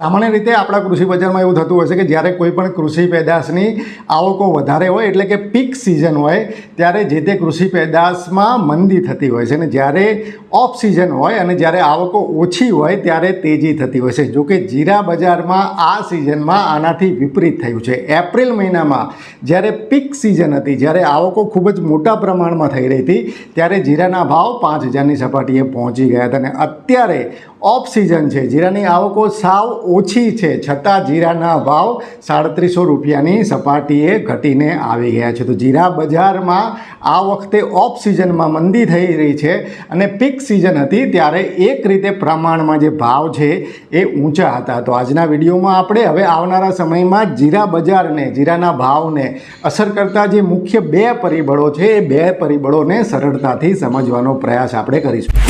સામાન્ય રીતે આપણા કૃષિ બજારમાં એવું થતું હોય છે કે જ્યારે કોઈ પણ કૃષિ પેદાશની આવકો વધારે હોય એટલે કે પીક સિઝન હોય, ત્યારે જે તે કૃષિ પેદાશમાં મંદી થતી હોય છે અને જ્યારે ઓફ સિઝન હોય અને જ્યારે આવકો ઓછી હોય ત્યારે તેજી થતી હોય છે. જો કે જીરા બજારમાં આ સિઝનમાં આનાથી વિપરીત થયું છે. એપ્રિલ મહિનામાં જ્યારે પીક સિઝન હતી, જ્યારે આવકો ખૂબ જ મોટા પ્રમાણમાં થઈ રહી હતી, ત્યારે જીરાના ભાવ પાંચ હજારની સપાટીએ પહોંચી ગયા હતા અને અત્યારે ઓફ સિઝન છે. જીરાની આવકો સાવ ઓછી છે. છતાં જીરાના ભાવ સાડત્રીસો રૂપિયાની સપાટીએ ઘટીને આવી ગયા છે. તો જીરા બજારમાં આ વખતે ઓફ સિઝનમાં મંદી થઈ રહી છે અને પીક સિઝન હતી ત્યારે એક રીતે પ્રમાણમાં જે ભાવ છે એ ઊંચા હતા. તો આજના વિડીયોમાં આપણે હવે આવનારા સમયમાં જીરા બજારને, જીરાના ભાવને અસર કરતા જે મુખ્ય બે પરિબળો છે એ બે પરિબળોને સરળતાથી સમજવાનો પ્રયાસ આપણે કરીશું.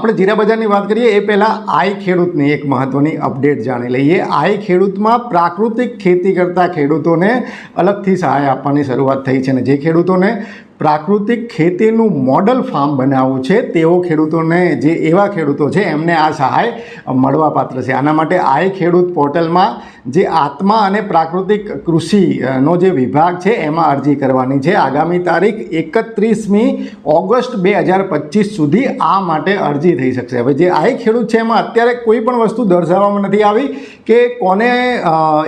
આપણે જીરા બજારની વાત કરીએ, એ પહેલાં આઈ ખેડૂતની એક મહત્ત્વની અપડેટ જાણી લઈએ. આઈ ખેડૂતમાં પ્રાકૃતિક ખેતી કરતા ખેડૂતોને અલગથી સહાય આપવાની શરૂઆત થઈ છે અને જે ખેડૂતોને પ્રાકૃતિક ખેતીનું મોડલ ફાર્મ બનાવવું છે, તેઓ ખેડૂતોને જે એવા ખેડૂતો છે, એમને આ સહાય મળવાપાત્ર છે. આના માટે આઈ ખેડૂત પોર્ટલમાં જે આત્મા અને પ્રાકૃતિક કૃષિનો જે વિભાગ છે, એમાં અરજી કરવાની છે. આગામી તારીખ એકત્રીસમી ઓગસ્ટ બે હજાર પચીસ સુધી આ માટે અરજી થઈ શકશે. હવે જે આઈ ખેડૂત છે, એમાં અત્યારે કોઈ પણ વસ્તુ દર્શાવવામાં નથી આવી કે કોને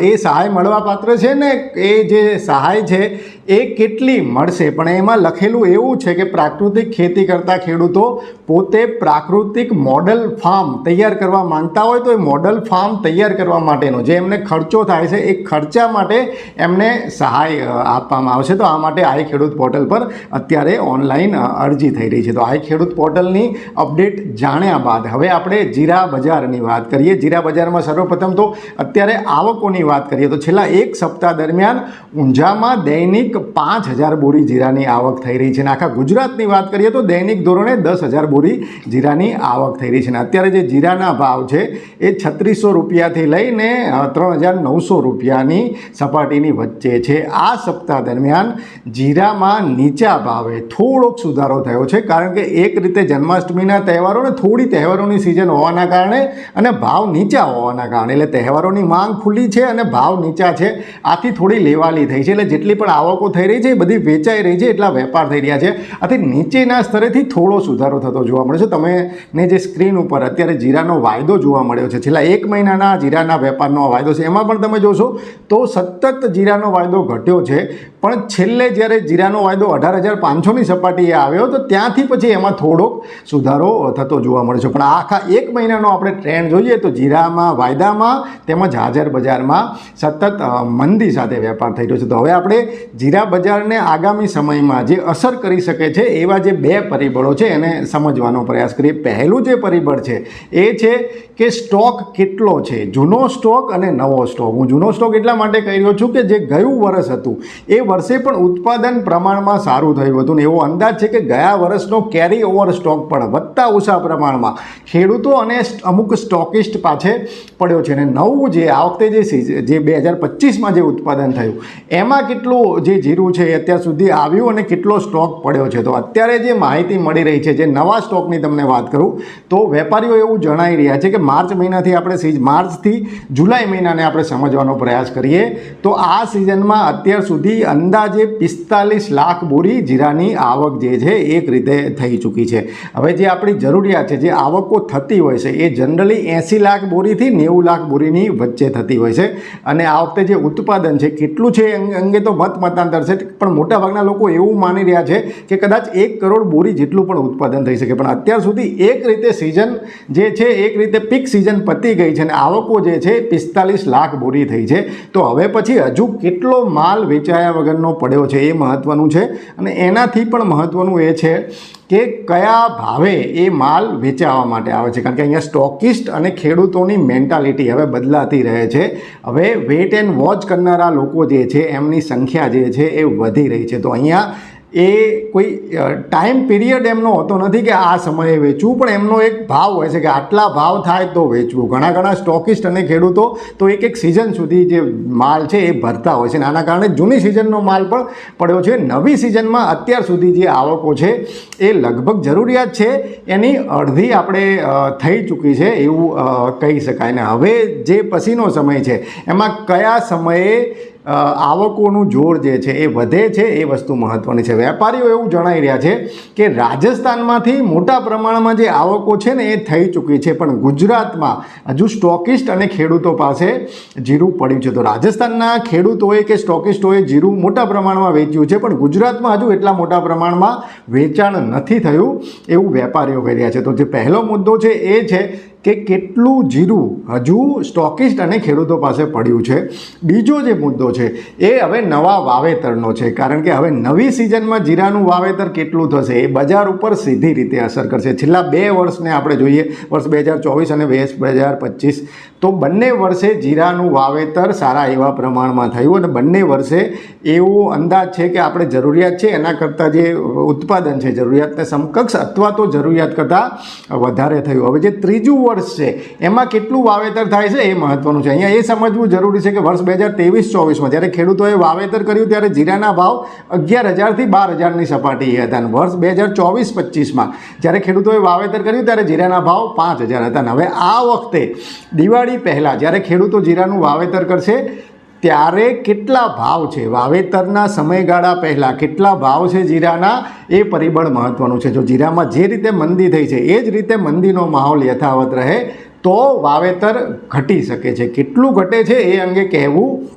એ સહાય મળવાપાત્ર છે ને એ જે સહાય છે એ કેટલી મળશે? પણ એમાં લખેલું એવું છે કે પ્રાકૃતિક ખેતી કરતા ખેડૂતો પોતે પ્રાકૃતિક મોડલ ફાર્મ તૈયાર કરવા માંગતા હોય તો એ મોડલ ફાર્મ તૈયાર કરવા માટેનો જે એમને ખર્ચો થાય છે, એ ખર્ચા માટે એમને સહાય આપવામાં આવશે. તો આ માટે આઈ ખેડૂત પોર્ટલ પર અત્યારે ઓનલાઈન અરજી થઈ રહી છે. તો આઈ ખેડૂત પોર્ટલની અપડેટ જાણ્યા બાદ હવે આપણે જીરા બજારની વાત કરીએ. જીરા બજારમાં સર્વપ્રથમ તો અત્યારે આવકોની વાત કરીએ તો છેલ્લા એક સપ્તાહ દરમિયાન ઊંઝામાં દૈનિક પાંચ હજાર બોરી જીરાની આવક થઈ રહી છે અને આખા ગુજરાતની વાત કરીએ તો દૈનિક ધોરણે દસ હજાર બોરી જીરાની આવક થઈ રહી છે અને અત્યારે જે જીરાના ભાવ છે એ છત્રીસો રૂપિયાથી લઈને ત્રણ હજાર નવસો રૂપિયાની સપાટીની વચ્ચે છે. આ સપ્તાહ દરમિયાન જીરામાં નીચા ભાવે થોડોક સુધારો થયો છે કારણ કે એક રીતે જન્માષ્ટમીના તહેવારો ને થોડી તહેવારોની સિઝન હોવાના કારણે અને ભાવ નીચા હોવાના કારણે, એટલે તહેવારોની માંગ ખુલ્લી છે અને ભાવ નીચા છે. આથી થોડી લેવાલી થઈ છે, એટલે જેટલી પણ આવકો થઈ રહી છે, એ બધી વેચાઈ રહી છે, એટલા વેપાર થઈ રહ્યા છે. આથી નીચેના સ્તરેથી થોડો સુધારો થતો જોવા મળે છે. તમે ને જે સ્ક્રીન ઉપર અત્યારે જીરાનો વાયદો જોવા મળ્યો છે. છેલ્લા એક મહિનાના જીરાના વેપારનો વાયદો છે. એમાં પણ તમે જોશો તો સતત જીરાનો વાયદો ઘટ્યો છે. પણ છેલ્લે જ્યારે જીરાનો વાયદો અઢાર હજાર પાંચસોની સપાટીએ આવ્યો, તો ત્યાંથી પછી એમાં થોડોક સુધારો થતો જોવા મળે છે. પણ આખા એક મહિનાનો આપણે ટ્રેન્ડ જોઈએ તો જીરામાં, વાયદામાં, તેમજ હાજર બજારમાં સતત મંદી સાથે વેપાર થઈ રહ્યો છે. તો હવે આપણે જીરા બજારને આગામી સમયમાં જે અસર કરી શકે છે, એવા જે બે પરિબળો છે, એને સમજવાનો પ્રયાસ કરીએ. પહેલું જે પરિબળ છે, એ છે કે સ્ટોક કેટલો છે. જૂનો સ્ટોક અને નવો સ્ટોક. હું જૂનો સ્ટોક એટલા માટે કહી રહ્યો છું કે જે ગયું વર્ષ હતું, એ વર્ષે પણ ઉત્પાદન પ્રમાણમાં સારું થયું હતું ને એવો અંદાજ છે કે ગયા વર્ષનો કેરી ઓવર સ્ટોક પણ વધતા ઓછા પ્રમાણમાં. ખેડૂતો અને અમુક સ્ટોકિસ્ટ પાછે પડ્યો છે અને નવું જે આ વખતે જે સીઝ- જે બે હજાર પચીસમાં જે ઉત્પાદન થયું, એમાં કેટલું જે જીરું છે અત્યાર સુધી આવ્યું અને કેટલો સ્ટોક પડ્યો છે? તો અત્યારે જે માહિતી મળી રહી છે, જે નવા સ્ટોકની તમને વાત કરું, તો વેપારીઓ એવું જણાવી રહ્યા છે કે માર્ચ મહિનાથી આપણે સીઝ, માર્ચથી જુલાઈ મહિનાને આપણે સમજવાનો પ્રયાસ કરીએ. તો આ સિઝનમાં અત્યાર સુધી અંદાજે પિસ્તાલીસ લાખ બોરી જીરાની આવક જે છે એક રીતે થઈ ચૂકી છે. હવે જે આપણી જરૂરિયાત છે, જે આવકો થતી હોય છે, એ જનરલી એંસી લાખ બોરીથી નેવું લાખ બોરીની વચ્ચે થતી હોય છે. અને આ વખતે જે ઉત્પાદન છે, કેટલું છે અંગે- તો મત મતાંતર છે, પણ મોટાભાગના લોકો એવું માની રહ્યા છે કે કદાચ એક કરોડ બોરી જેટલું પણ ઉત્પાદન થઈ શકે. પણ અત્યાર સુધી એક રીતે સિઝન જે છે, એક રીતે પીક સિઝન પતી ગઈ છે અને આવકો જે છે પિસ્તાલીસ લાખ બોરી થઈ છે. તો હવે પછી હજુ કેટલો માલ વેચાયા વગરનો પડ્યો છે, એ મહત્ત્વનું છે. અને એનાથી પણ મહત્ત્વનું એ છે કે કયા ભાવે એ માલ વેચાવા માટે આવે છે. કારણ કે અહીંયા સ્ટોકિસ્ટ અને ખેડૂતોની મેન્ટાલિટી હવે બદલાતી રહે છે. હવે વેટ એન્ડ વોચ કરનારા લોકો જે છે, એમની સંખ્યા જે છે, એ વધી રહી છે. તો અહીંયા એ કોઈ ટાઈમ પીરિયડ એમનો હોતો નથી કે આ સમયે વેચવું, પણ એમનો એક ભાવ હોય છે કે આટલા ભાવ થાય તો વેચવું. ઘણા ઘણા સ્ટોકિસ્ટ અને ખેડૂતો તો એક એક સિઝન સુધી જે માલ છે એ ભરતા હોય છે અને આના કારણે જૂની સિઝનનો માલ પણ પડ્યો છે. નવી સિઝનમાં અત્યાર સુધી જે આવકો છે એ લગભગ જરૂરિયાત છે. એની અડધી આપણે થઈ ચૂકી છે એવું કહી શકાય. ને હવે જે પછીનો સમય છે, એમાં કયા સમયે આવકોનું જોર જે છે એ વધે છે એ વસ્તુ મહત્ત્વની છે. વેપારીઓ એવું જણાઈ રહ્યા છે કે રાજસ્થાનમાંથી મોટા પ્રમાણમાં જે આવકો છે ને એ થઈ ચૂકી છે, પણ ગુજરાતમાં હજુ સ્ટોકિસ્ટ અને ખેડૂતો પાસે જીરું પડ્યું છે. તો રાજસ્થાનના ખેડૂતોએ કે સ્ટોકિસ્ટોએ જીરું મોટા પ્રમાણમાં વેચ્યું છે, પણ ગુજરાતમાં હજુ એટલા મોટા પ્રમાણમાં વેચાણ નથી થયું એવું વેપારીઓ કહી રહ્યા છે. તો જે પહેલો મુદ્દો છે એ છે કે કેટલું જીરું હજુ સ્ટોકિસ્ટ અને ખેડૂતો પાસે પડ્યું છે. બીજો જે મુદ્દો છે, એ હવે નવા વાવેતરનો છે. કારણ કે હવે નવી સિઝનમાં જીરાનું વાવેતર કેટલું થશે, એ બજાર ઉપર સીધી રીતે અસર કરશે. છેલ્લા બે વર્ષને આપણે જોઈએ, વર્ષ બે હજાર ચોવીસ અને બે હજાર પચીસ, તો બંને વર્ષે જીરાનું વાવેતર સારા એવા પ્રમાણમાં થયું અને બંને વર્ષે એવો અંદાજ છે કે આપણે જરૂરિયાત છે, એના કરતાં જે ઉત્પાદન છે, જરૂરિયાતને સમકક્ષ અથવા તો જરૂરિયાત કરતાં વધારે થયું. હવે જે ત્રીજું વર્ષ. છે એમાં કેટલું વાવેતર થાય છે એ મહત્વનું છે. અહીંયા એ સમજવું જરૂરી છે કે વર્ષ બે હજાર ત્રેવીસ, ચોવીસમાં જ્યારે ખેડૂતોએ વાવેતર કર્યું ત્યારે જીરાના ભાવ અગિયાર હજારથી બાર હજારની સપાટીએ હતા અને વર્ષ બે હજાર ચોવીસ, પચીસમાં જ્યારે ખેડૂતોએ વાવેતર કર્યું ત્યારે જીરાના ભાવ પાંચ હજાર હતા. અને હવે આ વખતે દિવાળી પહેલાં જ્યારે ખેડૂતો જીરાનું વાવેતર કરશે ત્યારે કેટલા ભાવ છે? વાવેતરના સમયગાળા પહેલાં કેટલા ભાવ છે જીરાના? એ પરિબળ મહત્ત્વનું છે. જો જીરામાં જે રીતે મંદી થઈ છે, એ જ રીતે મંદીનો માહોલ યથાવત રહે તો વાવેતર ઘટી શકે છે. કેટલું ઘટે છે એ અંગે કહેવું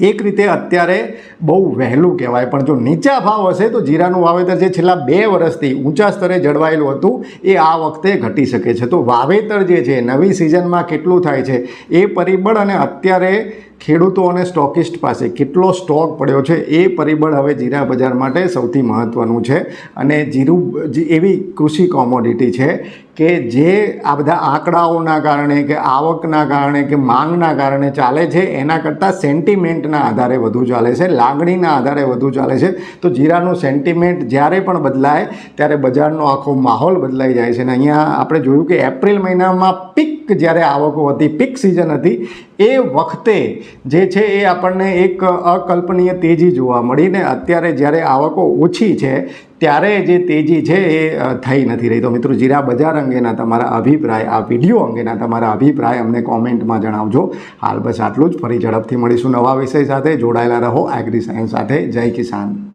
એક રીતે અત્યારે બહુ વહેલું કહેવાય. પણ જો નીચા ભાવ હશે તો જીરાનું વાવેતર જે છેલ્લા બે વર્ષથી ઊંચા સ્તરે જળવાયેલું હતું, એ આ વખતે ઘટી શકે છે. તો વાવેતર જે છે, નવી સિઝનમાં કેટલું થાય છે, એ પરિબળ અને અત્યારે ખેડૂતો અને સ્ટોકિસ્ટ પાસે કેટલો સ્ટોક પડ્યો છે એ પરિબળ હવે જીરા બજાર માટે સૌથી મહત્ત્વનું છે. અને જીરું એવી કૃષિ કોમોડિટી છે કે જે આ બધા આંકડાઓના કારણે કે આવકના કારણે કે માંગના કારણે ચાલે છે, એના કરતાં સેન્ટિમેન્ટના આધારે વધુ ચાલે છે, લાગણીના આધારે વધુ ચાલે છે. તો જીરાનું સેન્ટિમેન્ટ જ્યારે પણ બદલાય, ત્યારે બજારનો આખો માહોલ બદલાઈ જાય છે. અને અહીંયા આપણે જોયું કે એપ્રિલ મહિનામાં પીક જ્યારે આવકો હતી પીક સિઝન હતી, એ વખતે જે છે એ આપણને એક અકલ્પનીય તેજી જોવા મળી ને અત્યારે જ્યારે આવકો ઓછી છે, ત્યારે જે તેજી છે એ થઈ નથી રહી. તો મિત્રો, જીરા બજાર અંગેના તમારા અભિપ્રાય, આ વીડિયો અંગેના તમારા અભિપ્રાય અમને કોમેન્ટમાં જણાવજો. હાલ બસ આટલું જ. ફરી ઝડપથી મળીશું નવા વિષય સાથે. જોડાયેલા રહો એગ્રી સાયન્સ સાથે. જય કિસાન.